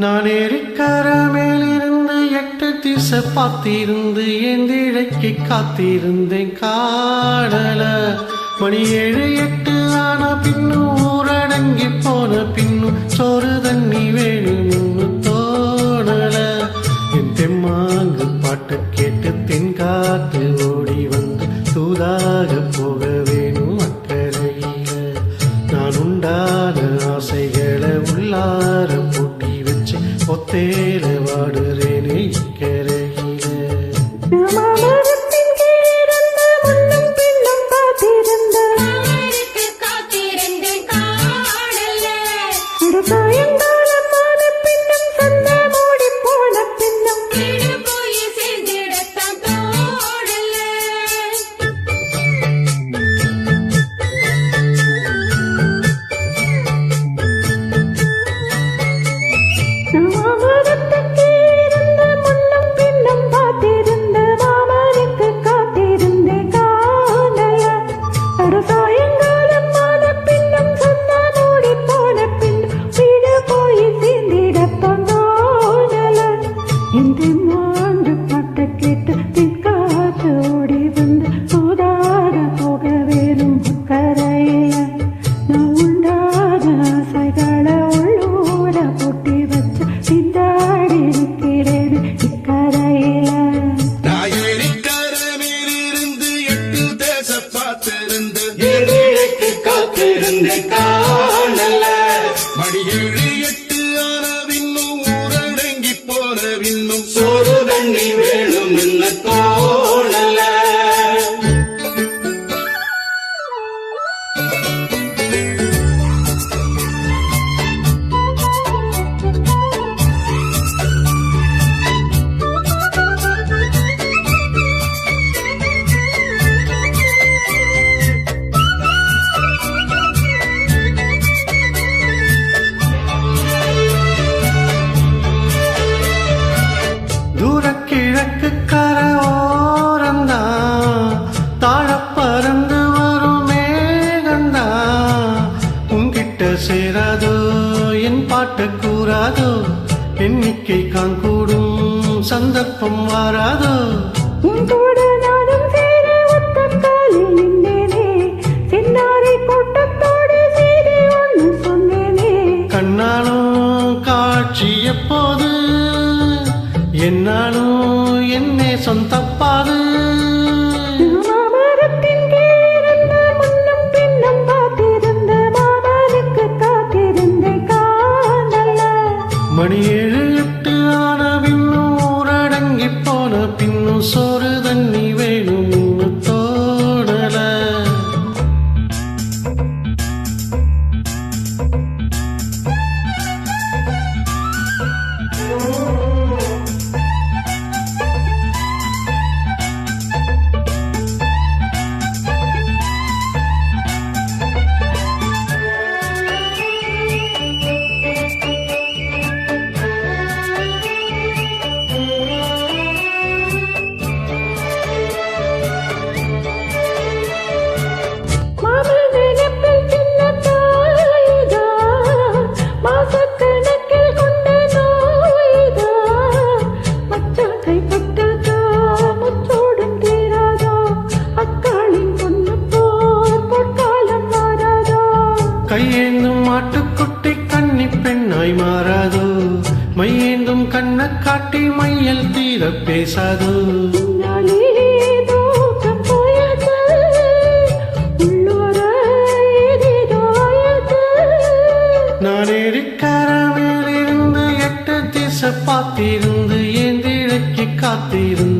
நான் ஏறிக்கரமேலிருந்து எட்டு திசை பார்த்திருந்து ஏந்திழைக்கு காத்திருந்தேன் காடல. மணி ஏழு எட்டு ஆன பின்னும் ஊரடங்கி போன பின்னும் சோறு தண்ணி வேணும் தோடல என் தெம்மாங்கு பாட்டு தேரவாடுற ഒരു സായങ്കാലം മാലപ്പിന്നും സന്നാനോടി പോലപ്പിൻ വീട് പോയി തീന്തിടത്തൊണ്ടോനല എന്ത് எண்ணிக்கை காண்கூடும் சந்தர்ப்பம் வாராதோ? கண்ணாலும் காட்சி எப்போது? என்னாலும் என்னே சொந்தப்பாது. மாறாதோ மையேந்தும் கண்ண காட்டி மையல் தீர பேசாதோ. நான் இருக்கிற எட்டு திசை பார்த்திருந்து ஏந்திழக்கி காத்திருந்து.